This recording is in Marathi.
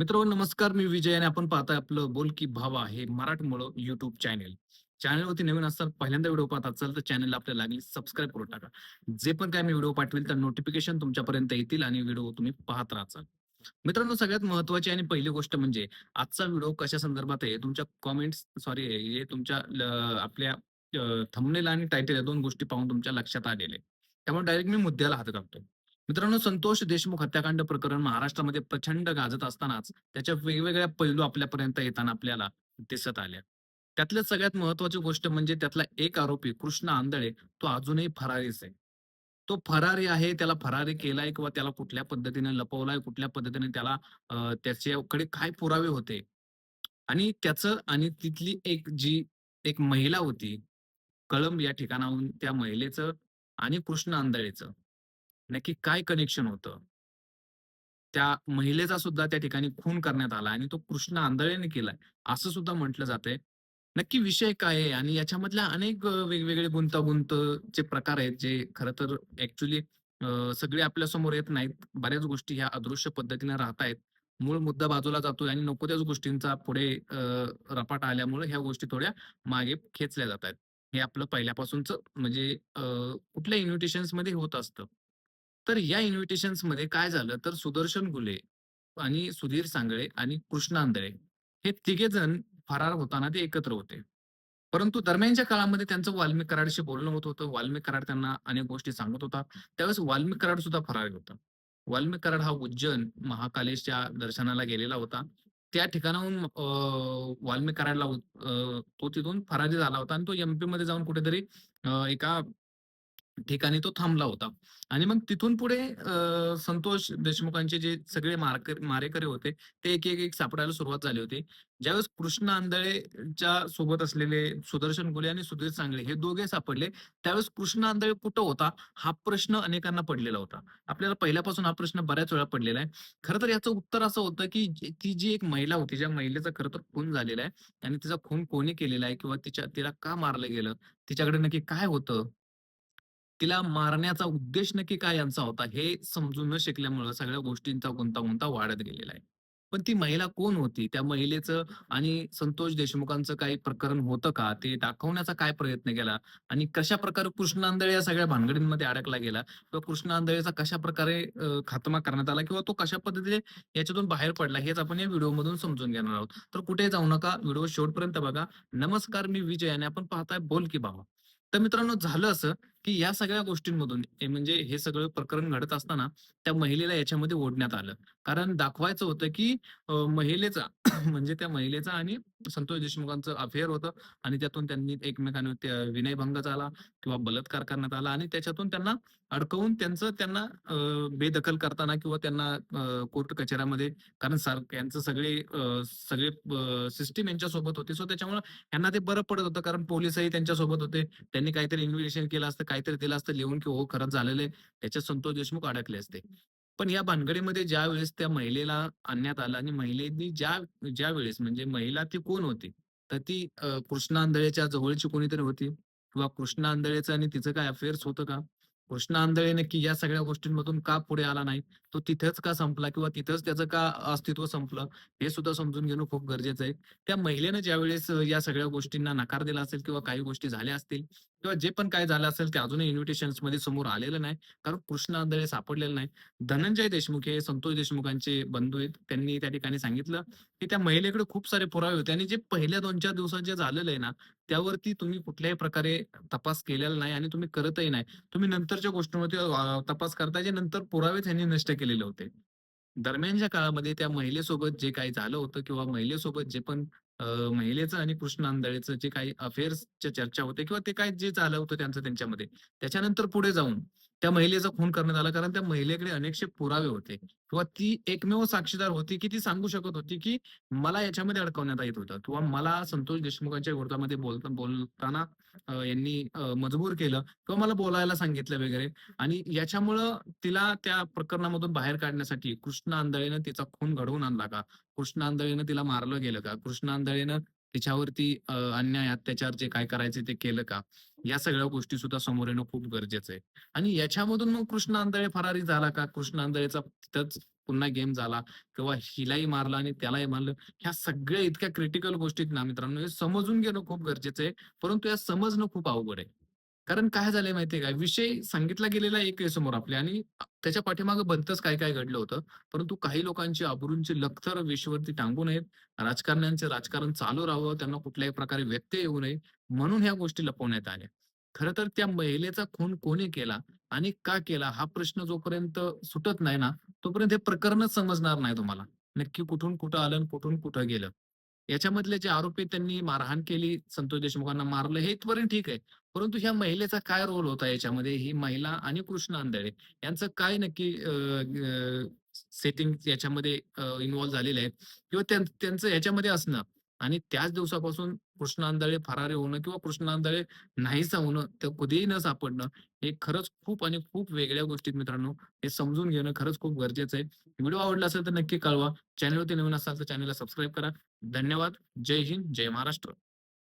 मित्र नमस्कार. मी विजय आणि आपण पाहताय आपलं बोल की भावा हे मराठमोळं युट्यूब चॅनेल चॅनलवरती नवीन असतात पहिल्यांदा व्हिडिओ पाहत असाल तर चॅनलला आपल्याला लागली सबस्क्राईब करून टाका. जे पण काय मी व्हिडिओ पाठवेल तर नोटिफिकेशन तुमच्यापर्यंत येतील आणि व्हिडिओ तुम्ही पाहत राहाल. मित्रांनो सगळ्यात महत्वाची आणि पहिली गोष्ट म्हणजे आजचा व्हिडिओ कशा संदर्भात आहे? तुमच्या कॉमेंट्स सॉरी हे तुमच्या आपल्या थंबनेल आणि टायटल या दोन गोष्टी पाहून तुमच्या लक्षात आलेले त्यामुळे डायरेक्ट मी मुद्द्याला हात घालतो मित्रांनो संतोष देशमुख हत्याकांड प्रकरण महाराष्ट्रामध्ये प्रचंड गाजत असतानाच त्याच्या वेगवेगळ्या पैलू आपल्यापर्यंत येताना आपल्याला दिसत आल्या. त्यातल्या सगळ्यात महत्वाची गोष्ट म्हणजे त्यातला एक आरोपी कृष्ण आंधळे तो अजूनही फरारीच आहे. तो फरारी आहे त्याला फरारी केलाय किंवा त्याला कुठल्या पद्धतीने लपवलाय कुठल्या पद्धतीने त्याला त्याच्याकडे काय पुरावे होते? आणि त्याचं आणि तिथली एक जी एक महिला होती कळंब या ठिकाणाहून त्या महिलेचं आणि कृष्ण आंधळेचं. नक्की काय कनेक्शन होतं? त्या महिलेचा सुद्धा त्या ठिकाणी खून करण्यात आला आणि तो कृष्ण आंधळेने केलाय. असं सुद्धा म्हटलं जातंय. नक्की विषय काय आहे? आणि याच्यामधल्या अनेक वेगवेगळे वेगवेगळे गुंतागुंतचे प्रकार आहेत जे खरं तर ऍक्च्युली सगळे आपल्यासमोर येत नाहीत. बऱ्याच गोष्टी ह्या अदृश्य पद्धतीने राहत आहेत. मूळ मुद्दा बाजूला जातोय आणि नको त्याच गोष्टींचा पुढे रपाट रपाटा आल्यामुळे ह्या गोष्टी थोड्या मागे खेचल्या जात आहेत. हे आपलं पहिल्यापासूनच म्हणजे कुठल्या इन्व्हिटेशन्समध्ये होत असतं. तर या इन्व्हिटेशन्समध्ये काय झालं? तर सुदर्शन गुले आणि सुधीर सांगळे आणि कृष्ण आंधळे हे तिघे जण फरार होताना ते एकत्र होते. परंतु दरम्यानच्या काळामध्ये त्यांचं वाल्मिक कराडशी बोलणं होत होतं. वाल्मिक कराड त्यांना अनेक गोष्टी सांगत होता. त्यावेळेस वाल्मिक कराड सुद्धा फरार होता. वाल्मिक कराड हा उज्जैन महाकालेशच्या दर्शनाला गेलेला होता. त्या ठिकाणाहून वाल्मी वाल्मिक कराडला तो तिथून फरारी झाला होता आणि तो एमपी मध्ये जाऊन कुठेतरी एका ठिकाणी तो थांबला होता. आणि मग तिथून पुढे संतोष देशमुखांचे जे सगळे मारकर मारेकरी होते ते एक एक एक सापडायला सुरुवात झाली होती. ज्यावेळेस कृष्ण आंधळेच्या सोबत असलेले सुदर्शन गुले आणि सुधीर सांगळे हे दोघे सापडले त्यावेळेस कृष्ण आंधळे कुठं होता हा प्रश्न अनेकांना पडलेला होता. आपल्याला पहिल्यापासून हा प्रश्न बऱ्याच वेळा पडलेला आहे. खरं तर याचं उत्तर असं होतं की ती जी एक महिला होती ज्या महिलेचा खरं तर खून झालेला आहे आणि तिचा खून कोणी केलेला आहे किंवा तिच्या तिला का मारलं गेलं? तिच्याकडे नक्की काय होतं? तिला मारण्याचा उद्देश नक्की काय यांचा होता हे समजून न शिकल्यामुळं सगळ्या गोष्टींचा गुंतागुंता वाढत गेलेला आहे. पण ती महिला कोण होती? त्या महिलेचं आणि संतोष देशमुखांचं काही प्रकरण होतं का? ते दाखवण्याचा काय प्रयत्न केला? आणि कशा प्रकारे कृष्ण आंधळे या सगळ्या भानगडींमध्ये अडकला गेला? किंवा कृष्ण आंधळेचा कशा प्रकारे खात्मा करण्यात आला? किंवा तो कशा पद्धतीने याच्यातून बाहेर पडला? हेच आपण या व्हिडिओमधून समजून घेणार आहोत. तर कुठे जाऊ नका. व्हिडिओ शेवटपर्यंत बघा. नमस्कार मी विजय आणि आपण पाहताय बोल की भावा. तर मित्रांनो झालं असं. की या सगळ्या गोष्टींमधून म्हणजे हे सगळं प्रकरण घडत असताना त्या महिलेला याच्यामध्ये ओढण्यात आलं. कारण दाखवायचं होतं की महिलेचा म्हणजे त्या महिलेचा आणि संतोष देशमुखांचं अफेअर होतं आणि त्यातून त्यांनी एकमेकांवर विनयभंग झाला किंवा बलात्कार करण्यात आला आणि त्याच्यातून त्यांना अडकवून त्यांचं त्यांना बेदखल करताना किंवा त्यांना कोर्ट कचेऱ्यामध्ये कारण यांचं सगळे सगळे सिस्टीम यांच्या सोबत होती. सो त्याच्यामुळे यांना ते बरं पडत होतं कारण पोलिसही त्यांच्यासोबत होते. त्यांनी काहीतरी इन्व्हिटेशन केलं असतं. काहीतरी दिलं असतं लिहून की हो खरंच झालेलं आहे. त्याच्यात संतोष देशमुख अडकले असते. पण या भानगडीमध्ये ज्या वेळेस त्या महिलेला आणण्यात आलं आणि महिलेनी ज्या ज्या वेळेस म्हणजे महिला ती कोण होती? तर ती कृष्णांदळेच्या आंधळेच्या जवळची कोणीतरी होती? किंवा कृष्ण आंधळेचं आणि तिचं काय अफेअर्स होतं का? कृष्ण आंधळे नक्की या सगळ्या गोष्टींमधून का पुढे आला नाही? तो तिथेच का संपला किंवा तिथंच त्याचं का अस्तित्व संपलं? हे सुद्धा समजून घेणं खूप गरजेचं आहे. त्या महिलेनं ज्यावेळेस या सगळ्या गोष्टींना नकार दिला असेल किंवा काही गोष्टी झाल्या असतील किंवा जे पण काय झालं असेल ते अजूनही इन्व्हिटेशनमध्ये समोर आलेलं नाही. कारण कृष्ण आंधळे सापडलेलं नाही. धनंजय देशमुख हे संतोष देशमुखांचे बंधू आहेत. त्यांनी त्या ठिकाणी सांगितलं की त्या महिलेकडे खूप सारे पुरावे होते. आणि जे पहिल्या दोन चार दिवसात जे झालेलं आहे ना त्यावरती तुम्ही कुठल्याही प्रकारे तपास केलेला नाही आणि तुम्ही करतही नाही. तुम्ही नंतरच्या गोष्टींवरती तपास करताय जे नंतर पुरावे त्यांनी नष्ट केलेले होते. दरम्यानच्या काळामध्ये त्या महिलेसोबत जे काही झालं होतं किंवा महिलेसोबत जे पण महिलेचं आणि कृष्ण आंधळेचं जे काही अफेअर्सच्या चर्चा होते किंवा ते काय जे झालं होतं त्यांचं त्यांच्यामध्ये. त्याच्यानंतर पुढे जाऊन त्या महिलेचा खून करण्यात आला कारण त्या महिलेकडे अनेकशे पुरावे होते. किंवा ती एकमेव साक्षीदार होती की ती सांगू शकत होती की मला याच्यामध्ये अडकवण्यात येत होतं. किंवा मला संतोष देशमुखांच्या विरोधामध्ये बोलता बोलताना यांनी मजबूर केलं किंवा मला बोलायला सांगितलं वगैरे. आणि याच्यामुळं तिला त्या प्रकरणामधून बाहेर काढण्यासाठी कृष्ण आंधळेनं तिचा खून घडवून आणला का? कृष्ण आंधळेनं तिला मारलं गेलं का? कृष्ण आंधळेनं तिच्यावरती अन्याय अत्याचार जे काय करायचे ते केलं का? या सगळ्या गोष्टी सुद्धा समोर येणं खूप गरजेचं आहे. आणि याच्यामधून मग कृष्ण आंधळे फरारी झाला का? कृष्ण आंधळेचा तिथंच पुन्हा गेम झाला किंवा हिलाही मारला आणि त्यालाही मारलं. ह्या सगळ्या इतक्या क्रिटिकल गोष्टीत ना मित्रांनो हे समजून घेणं खूप गरजेचं आहे. परंतु या समजणं खूप अवघड आहे. कारण काय झालंय माहितीये का? विषय सांगितला गेलेला एक आहे समोर आपल्या आणि त्याच्या पाठीमागे बनतच काय काय घडलं होतं. परंतु काही लोकांची अब्रूंची लखतर विषयावरती टांगू नयेत. राजकारण्यांचे राजकारण चालू राहावं त्यांना कुठल्याही प्रकारे व्यत्यय येऊ नये म्हणून ह्या गोष्टी लपवण्यात आल्या. खरं तर त्या महिलेचा खून कोणी केला आणि का केला हा प्रश्न जोपर्यंत सुटत नाही ना तोपर्यंत हे प्रकरणच समजणार नाही तुम्हाला. नक्की कुठून कुठं आलं आणि कुठून कुठं गेलं. याच्यामधले जे आरोपी त्यांनी मारहाण केली संतोष देशमुखांना मारलं हे इथपर्यंत ठीक आहे. परंतु ह्या महिलेचा काय रोल होता याच्यामध्ये? ही महिला आणि कृष्ण आंधळे यांचं काय नक्की सेटिंग याच्यामध्ये इन्व्हॉल्व्ह झालेले आहे? किंवा त्यांचं याच्यामध्ये असणं? आणि त्याच दिवसापासून कृष्ण आंधळे फरारी होणं किंवा कृष्ण आंधळे नाहीसा होणं तर कधीही न सापडणं हे खरंच खूप आणि खूप वेगळ्या गोष्टीत मित्रांनो हे समजून घेणं खरंच खूप गरजेचं आहे. व्हिडिओ आवडला असेल तर नक्की कळवा. चॅनलवरती नवीन असाल तर चॅनलला सबस्क्राईब करा. धन्यवाद. जय हिंद. जय महाराष्ट्र.